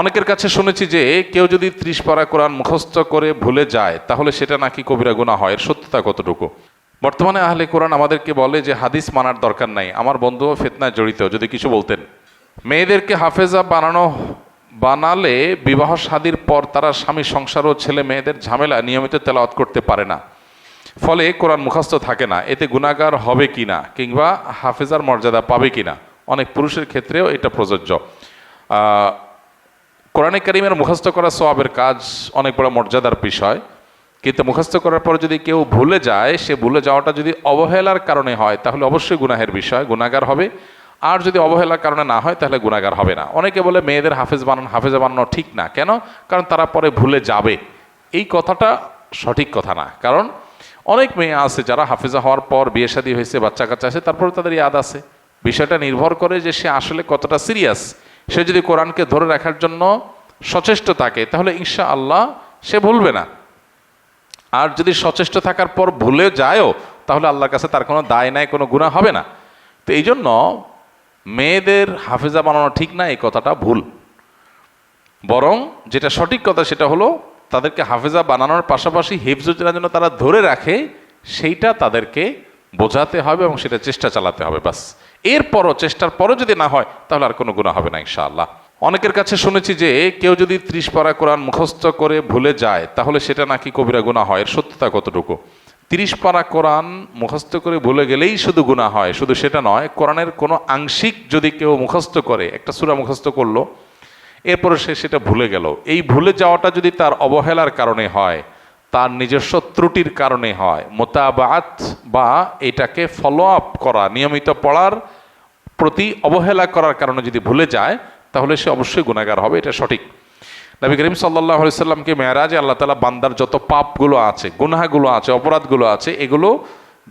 অনেকের কাছে শুনেছি যে কেউ যদি ত্রিশ পারা কোরআন মুখস্থ করে ভুলে যায়, তাহলে সেটা নাকি কবিরা গুণা হয় এর সত্যতা কতটুকু? বর্তমানে আহলে কোরআন আমাদেরকে বলে যে, হাদিস মানার দরকার নাই, আমার বন্ধুও ফেতনায় জড়িত, যদি কিছু বলতেন। মেয়েদেরকে হাফেজা বানানো, বানালে বিবাহ শাদীর পর তারা স্বামী, সংসার ও ছেলে মেয়েদের ঝামেলা নিয়মিত তেলাওয়াত করতে পারে না। ফলে কোরআন মুখস্থ থাকে না, এতে গুণাগার হবে কি না, কিংবা হাফেজার মর্যাদা পাবে কি না? অনেক পুরুষের ক্ষেত্রেও এটা প্রযোজ্য। কোরআনে কারিমের মুখস্থ করা সোয়াবের কাজ অনেক বড় মর্যাদার বিষয়। কিন্তু মুখস্থ করার পর যদি কেউ ভুলে যায়, সে ভুলে যাওয়াটা যদি অবহেলার কারণে হয়, তাহলে অবশ্যই গুনাহের বিষয় গুণাগার হবে। আর যদি অবহেলার কারণে না হয়, তাহলে গুণাগার হবে না। অনেকে বলে, মেয়েদের হাফেজ বানানো, হাফেজা বানানো ঠিক না। কেন? কারণ তারা পরে ভুলে যাবে। এই কথাটা সঠিক কথা না। কারণ অনেক মেয়ে আছে যারা হাফেজা হওয়ার পর বিয়ে শাদী হয়েছে, বাচ্চা কাচ্চা আছে, তারপরে তাদের ইয়াদ আছে। বিষয়টা নির্ভর করে যে সে আসলে কতটা সিরিয়াস সে যদি কোরআনকে ধরে রাখার জন্য সচেষ্ট থাকে, তাহলে ইনশা আল্লাহ সে ভুলবে না। আর যদি সচেষ্ট থাকার পর ভুলে যায়ও, তাহলে আল্লাহর কাছে তার কোনো দায় নাই, কোনো গুণা হবে না। তো এই জন্য মেয়েদের হাফেজা বানানো ঠিক না, এই কথাটা ভুল। বরং যেটা সঠিক কথা সেটা হলো, তাদেরকে হাফেজা বানানোর পাশাপাশি হেফজুজের জন্য তারা ধরে রাখে, সেইটা তাদেরকে বোঝাতে হবে এবং সেটা চেষ্টা চালাতে হবে, বাস। এরপরও চেষ্টার পরও যদি না হয়, তাহলে আর কোনো গুণা হবে না ইনশাআল্লাহ। অনেকের কাছে শুনেছি যে কেউ যদি ত্রিশ পারা কোরআন মুখস্থ করে ভুলে যায়, তাহলে সেটা নাকি কবিরা গুণা হয়, এর সত্যতা কতটুকু? তিরিশ পারা কোরআন মুখস্থ করে ভুলে গেলেই শুধু গুণা হয়, শুধু সেটা নয়, কোরআনের কোনো আংশিক যদি কেউ মুখস্থ করে, একটা সূরা মুখস্থ করল, এরপরে সে সেটা ভুলে গেল। এই ভুলে যাওয়াটা যদি তার অবহেলার কারণে হয় তার নিজস্ব ত্রুটির কারণে হয়। মোতাবাত বা এটাকে ফলো আপ করা, নিয়মিত পড়ার প্রতি অবহেলা করার কারণে যদি ভুলে যায়, তাহলে সে অবশ্যই গুণাগার হবে, এটা সঠিক। নবী করিম সাল্লাহ সাল্লামকে মেয়ারাজে আল্লাহ তালা বান্দার যত পাপগুলো আছে, গুনাহাগুলো আছে, অপরাধগুলো আছে, এগুলো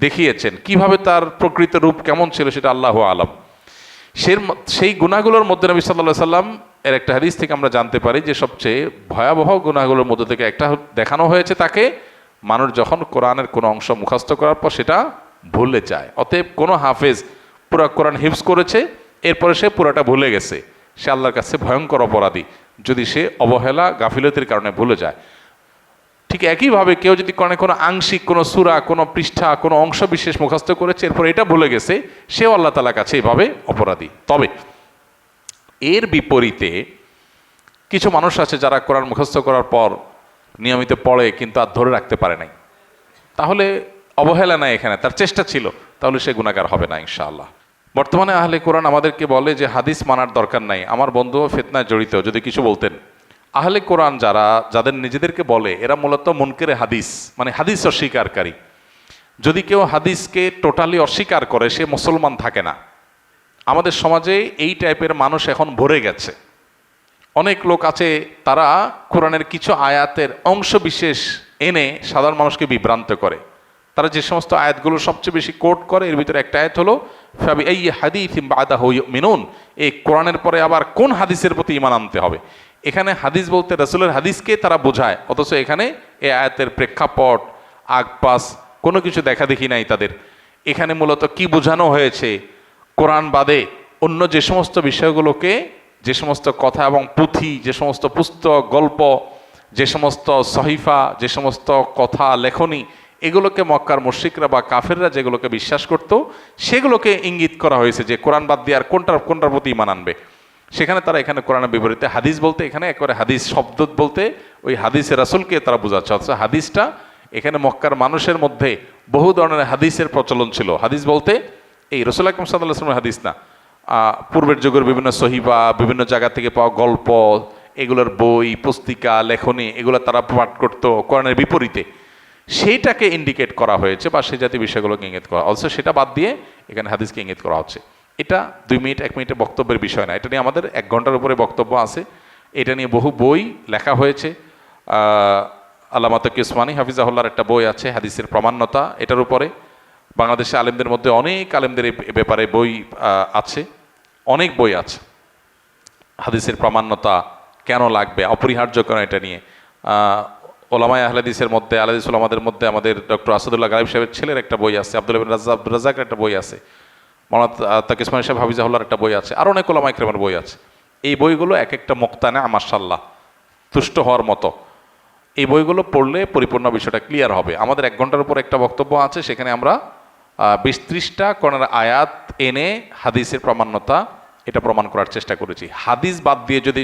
দেখিয়েছেন। কীভাবে তার প্রকৃত রূপ কেমন ছিল সেটা আল্লাহ আলম। সেই সেই গুণাগুলোর মধ্যে নবী সাল্লাহ সাল্লাম এর একটা হাদিস থেকে আমরা জানতে পারি যে সবচেয়ে ভয়াবহ গুণাগুলোর মধ্যে থেকে একটা দেখানো হয়েছে তাকে মানুষ যখন কোরআনের কোনো অংশ মুখস্থ করার পর সেটা ভুলে যায়। অতএব কোনো হাফেজ পুরা কোরআন হিফজ করেছে, এরপরে সে পুরাটা ভুলে গেছে। সে আল্লাহর কাছে ভয়ঙ্কর অপরাধী। যদি সে অবহেলা, গাফিলতির কারণে ভুলে যায়। ঠিক একইভাবে কেউ যদি কোনো কোনো আংশিক, কোনো সুরা, কোনো পৃষ্ঠা, কোনো অংশ বিশেষ মুখস্থ করেছে, এরপর এটা ভুলে গেছে, সেও আল্লাহ তালার কাছে এভাবে অপরাধী। তবে এর বিপরীতে কিছু মানুষ আছে যারা কোরআন মুখস্থ করার পর নিয়মিত পড়ে কিন্তু আর ধরে রাখতে পারে নাই। তাহলে অবহেলা নাই এখানে, তার চেষ্টা ছিল, তাহলে সে গুণাগার হবে না ইনশাআল্লাহ। বর্তমানে আহলে কোরআন আমাদেরকে বলে যে, হাদিস মানার দরকার নাই। আমার বন্ধুও ফেতনায় জড়িত, যদি কিছু বলতেন। আহলে কোরআন যারা, যাদের নিজেদেরকে বলে, এরা মূলত মনকেরে হাদিস মানে হাদিস অস্বীকারী। যদি কেউ হাদিসকে টোটালি অস্বীকার করে, সে মুসলমান থাকে না। আমাদের সমাজে এই টাইপের মানুষ এখন ভরে গেছে। অনেক লোক আছে, তারা কোরআনের কিছু আয়াতের অংশ বিশেষ এনে সাধারণ মানুষকে বিভ্রান্ত করে। তারা যে সমস্ত আয়াতগুলো সবচেয়ে বেশি কোট করে, এর ভিতরে একটা আয়াত হলো এই হাদিস বাদা মিনুন এই কোরআনের পরে আবার কোন হাদিসের প্রতি ইমান আনতে হবে? এখানে হাদিস বলতে রসুলের হাদিসকে তারা বোঝায়, অথচ এখানে এ আয়াতের প্রেক্ষাপট, আগপাস কোনো কিছু দেখা দেখি নাই তাদের। এখানে মূলত কি বোঝানো হয়েছে? কোরআন বাদে অন্য যে সমস্ত বিষয়গুলোকে, যে সমস্ত কথা এবং পুঁথি, যে সমস্ত পুস্তক, গল্প, যে সমস্ত সহিফা, যে সমস্ত কথা, লেখনী, এগুলোকে মক্কার মুশ্রিকরা বা কাফেররা যেগুলোকে বিশ্বাস করত, সেগুলোকে ইঙ্গিত করা হয়েছে যে কোরআন বাদ দিয়ে আর কোনটার কোনটার প্রতি ইমান আনবে। সেখানে তারা এখানে কোরআনের বিপরীতে হাদিস বলতে, এখানে একবারে হাদিস শব্দ বলতে, ওই হাদিসে রাসুলকে তারা বোঝাচ্ছে। অথচ হাদিসটা এখানে মক্কার মানুষের মধ্যে বহু ধরনের হাদিসের প্রচলন ছিল। হাদিস বলতে, এই রসুল আকরম সাল্লাহ হাদিস না। পূর্বের যুগের বিভিন্ন সহিবা, বিভিন্ন জায়গা থেকে পাওয়া গল্প, এগুলোর বই, পুস্তিকা, লেখনী, এগুলো তারা পাঠ করতো কোরআনের বিপরীতে। সেইটাকে ইন্ডিকেট করা হয়েছে বা সেই জাতীয় বিষয়গুলোকে ইঙ্গিত করা। অথচ সেটা বাদ দিয়ে এখানে হাদিসকে ইঙ্গিত করা হচ্ছে। এটা দুই মিনিট এক মিনিটে বক্তব্যের বিষয় না। এটা নিয়ে আমাদের এক ঘণ্টার উপরে বক্তব্য আছে। এটা নিয়ে বহু বই লেখা হয়েছে। আহ, আল্লামা তকি উসমানী হাফিজাহুল্লার একটা বই আছে হাদিসের প্রমাণ্যতা। এটার উপরে বাংলাদেশে আলেমদের মধ্যে অনেক আলেমদের ব্যাপারে বই আছে। অনেক বই আছে। হাদিসের প্রামাণ্যতা কেন লাগবে অপরিহার্য কেন এটা নিয়ে? ওলামায় আহলাদিসের মধ্যে আলাদিস মধ্যে আমাদের ডক্টর আসাদুল্লাহ গালিব সাহেবের ছেলের একটা বই আছে আব্দুল রাজা আব্দুল রাজাকের একটা বই আছে। মৌলানা তাকিসমান সাহেব হাফিজাহুল্লার একটা বই আছে, আর অনেক ওলামা ইকরামের বই আছে। এই বইগুলো এক একটা মোক্তানে মার্শাল্লাহ তুষ্ট হওয়ার মতো। এই বইগুলো পড়লে পরিপূর্ণ বিষয়টা ক্লিয়ার হবে। আমাদের এক ঘণ্টার উপর একটা বক্তব্য আছে, সেখানে আমরা বিশ ত্রিশটা কোরআনের আয়াত এনে হাদিসের প্রামাণ্যতা, এটা প্রমাণ করার চেষ্টা করেছি। হাদিস বাদ দিয়ে যদি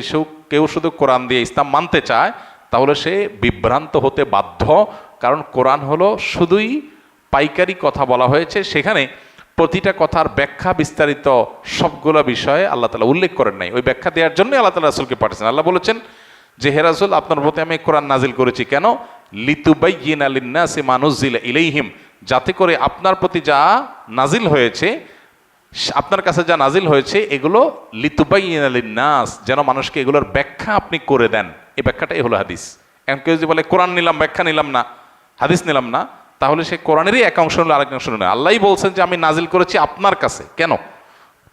কেউ শুধু কোরআন দিয়ে ইসলাম মানতে চায়, তাহলে সে বিভ্রান্ত হতে বাধ্য, কারণ কোরআন হলো শুধুই পাইকারি কথা বলা হয়েছে। সেখানে প্রতিটা কথার ব্যাখ্যা বিস্তারিত সবগুলো বিষয়ে আল্লাহ তালা উল্লেখ করেন নাই। ওই ব্যাখ্যা দেওয়ার জন্যই আল্লাহ তালা রাসুলকে পাঠিয়েছেন। আল্লাহ বলেছেন যে হেরাজুল আপনার প্রতি আমি কোরআন নাজিল করেছি কেন? লিতুবাইয়িন আলিন্নাসি মানুজিল ইলাইহিম। যাতে করে আপনার প্রতি যা নাজিল হয়েছে, আপনার কাছে যা নাজিল হয়েছে, এগুলো লিতুবাইয়িন আলিন্নাস যেন মানুষকে এগুলোর ব্যাখ্যা আপনি করে দেন। এই ব্যাখ্যাটাই হলো হাদিস। এখন কেউ যদি বলে, কোরআন নিলাম, ব্যাখ্যা নিলাম না, হাদিস নিলাম না। তাহলে সে কোরআনেরই এক অংশ নিল আরেক অংশ নিল আল্লাহই বলছেন যে আমি নাজিল করেছি আপনার কাছে। কেন?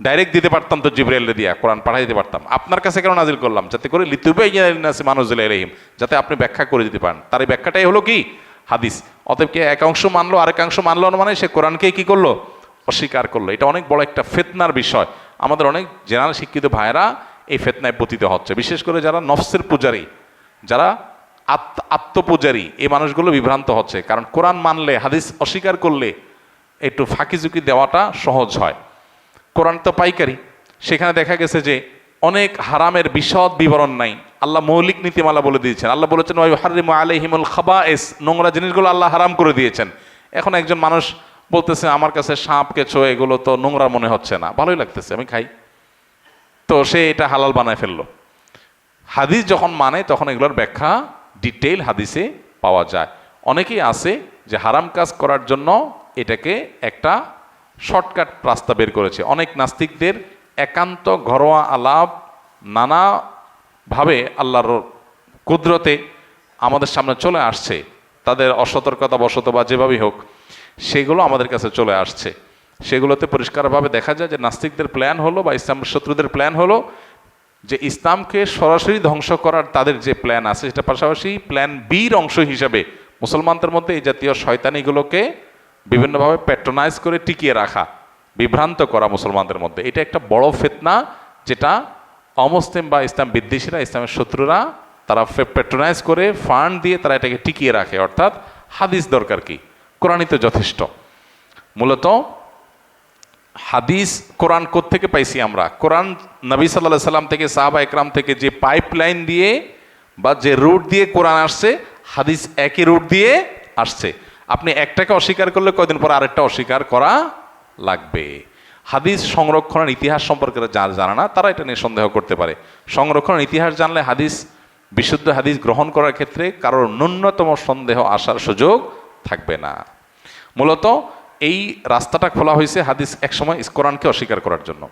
ডাইরেক্ট দিতে পারতাম তো জিব্রাইলে দিয়া, কোরআন পাঠাই দিতে পারতাম। আপনার কাছে কেন নাজিল করলাম? যাতে করে লিতুবাইনাসি মানুজুল রহিম যাতে আপনি ব্যাখ্যা করে দিতে পারেন। তার এই ব্যাখ্যাটাই হলো কি? হাদিস। অতএব কে একাংশ মানলো আরেকাংশ মানলো না মানে সে কোরআনকে কি করল? অস্বীকার করল। এটা অনেক বড় একটা ফেতনার বিষয়। আমাদের অনেক জেনারেল শিক্ষিত ভাইয়েরা এই ফেতনায় পতিত হচ্ছে। বিশেষ করে যারা নফসের পূজারী, যারা আত্মপূজারী এই মানুষগুলো বিভ্রান্ত হচ্ছে। কারণ কোরআন মানলে, হাদিস অস্বীকার করলে একটু ফাঁকি ঝুঁকি দেওয়াটা সহজ হয়। কোরআন তো পাইকারি। সেখানে দেখা গেছে যে অনেক হারামের বিশদ বিবরণ নাই। আল্লাহ মৌলিক নীতিমালা বলে দিয়েছেন। আল্লাহ বলেছেন হারিম আলহিমুল খাবা এস নোংরা জিনিসগুলো আল্লাহ হারাম করে দিয়েছেন। এখন একজন মানুষ বলতেছে, আমার কাছে সাপ, কেঁচো, এগুলো তো নোংরা মনে হচ্ছে না। ভালোই লাগতেছে, আমি খাই। তো সে এটা হালাল বানায় ফেলল। হাদিস যখন মানে তখন এগুলোর ব্যাখ্যা ডিটেইল হাদিসে পাওয়া যায়। অনেকেই আছে যে হারাম কাজ করার জন্য এটাকে একটা শর্টকাট রাস্তা বের করেছে। অনেক নাস্তিকদের একান্ত ঘরোয়া আলাপ নানাভাবে আল্লাহর কুদরতে আমাদের সামনে চলে আসছে। তাদের অসতর্কতা বশত বা যেভাবেই হোক, সেগুলো আমাদের কাছে চলে আসছে। সেগুলোতে পরিষ্কারভাবে দেখা যায় যে নাস্তিকদের প্ল্যান হলো বা ইসলাম শত্রুদের প্ল্যান হলো যে ইসলামকে সরাসরি ধ্বংস করার তাদের যে প্ল্যান আছে, সেটা পাশাপাশি প্ল্যান বির অংশ হিসাবে মুসলমানদের মধ্যে এই জাতীয় শয়তানিগুলোকে বিভিন্নভাবে প্যাট্রোনাইজ করে টিকিয়ে রাখা, বিভ্রান্ত করা মুসলমানদের মধ্যে। এটা একটা বড় ফেতনা যেটা অমুসলিম বা ইসলাম বিদ্বেষীরা, ইসলামের শত্রুরা, তারা প্যাট্রোনাইজ করে ফান্ড দিয়ে তারা এটাকে টিকিয়ে রাখে। অর্থাৎ হাদিস দরকার কি? কোরআনই তো যথেষ্ট। মূলত হাদিস কোরআন থেকে পাইছি আমরা? কোরআন নবী সাল্লাহ সাল্লাম থেকে, সাহাবা একরাম থেকে যে পাইপলাইন দিয়ে বা যে রুট দিয়ে কোরআন আসছে, হাদিস একই রুট দিয়ে আসছে। আপনি একটাকে অস্বীকার করলে কয়দিন পর আরেকটা অস্বীকার করা লাগবে। হাদিস সংরক্ষণের ইতিহাস সম্পর্কে যারা জানে না, তারা এটা নিয়ে সন্দেহ করতে পারে। সংরক্ষণের ইতিহাস জানলে হাদিস, বিশুদ্ধ হাদিস গ্রহণ করার ক্ষেত্রে কারোর ন্যূনতম সন্দেহ আসার সুযোগ থাকবে না। মূলত এই রাস্তাটা খোলা হয়েছে হাদিস একসময় কোরআনকে অস্বীকার করার জন্য।